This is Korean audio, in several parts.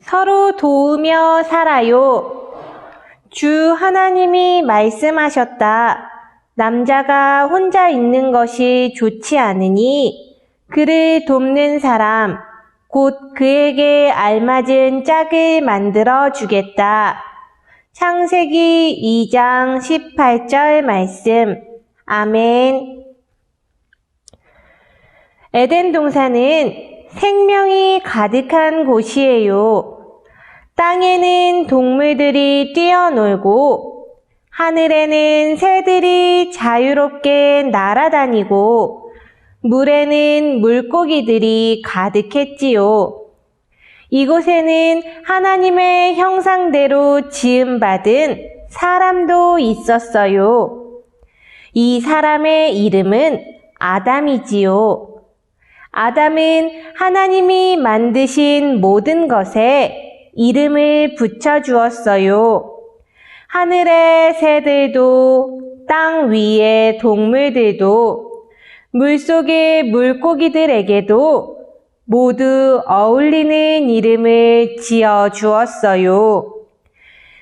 서로 도우며 살아요. 주 하나님이 말씀하셨다. 남자가 혼자 있는 것이 좋지 않으니 그를 돕는 사람, 곧 그에게 알맞은 짝을 만들어 주겠다. 창세기 2장 18절 말씀. 아멘. 에덴 동산은 생명이 가득한 곳이에요. 땅에는 동물들이 뛰어놀고, 하늘에는 새들이 자유롭게 날아다니고, 물에는 물고기들이 가득했지요. 이곳에는 하나님의 형상대로 지음받은 사람도 있었어요. 이 사람의 이름은 아담이지요. 아담은 하나님이 만드신 모든 것에 이름을 붙여주었어요. 하늘의 새들도, 땅 위의 동물들도, 물속의 물고기들에게도 모두 어울리는 이름을 지어 주었어요.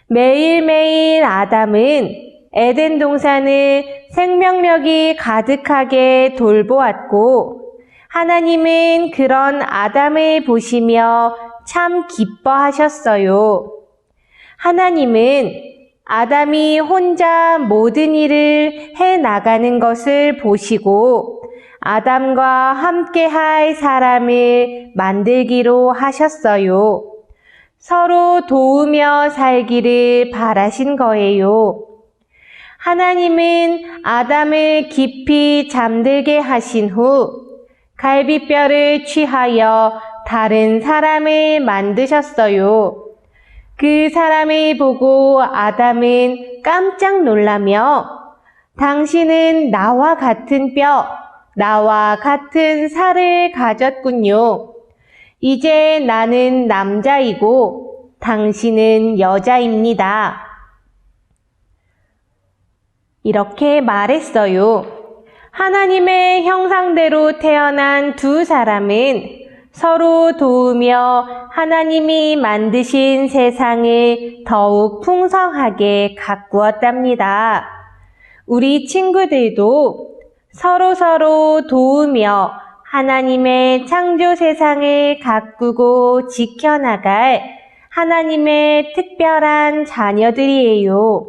매일매일 아담은 에덴 동산을 생명력이 가득하게 돌보았고, 하나님은 그런 아담을 보시며 참 기뻐하셨어요. 하나님은 아담이 혼자 모든 일을 해 나가는 것을 보시고 아담과 함께 할 사람을 만들기로 하셨어요. 서로 도우며 살기를 바라신 거예요. 하나님은 아담을 깊이 잠들게 하신 후 갈비뼈를 취하여 다른 사람을 만드셨어요. 그 사람을 보고 아담은 깜짝 놀라며 당신은 나와 같은 뼈, 나와 같은 살을 가졌군요. 이제 나는 남자이고 당신은 여자입니다. 이렇게 말했어요. 하나님의 형상대로 태어난 두 사람은 서로 도우며 하나님이 만드신 세상을 더욱 풍성하게 가꾸었답니다. 우리 친구들도 서로 서로 도우며 하나님의 창조 세상을 가꾸고 지켜나갈 하나님의 특별한 자녀들이에요.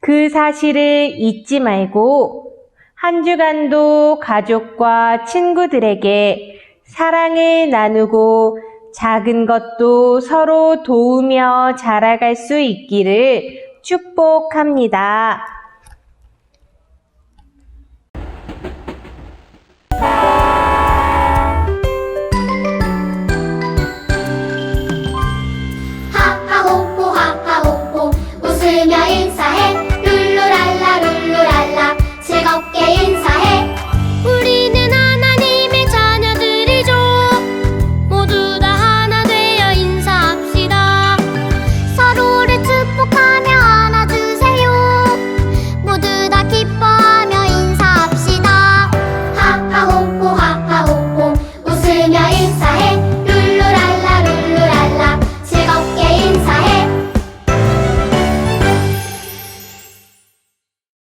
그 사실을 잊지 말고 한 주간도 가족과 친구들에게 사랑을 나누고 작은 것도 서로 도우며 자라갈 수 있기를 축복합니다.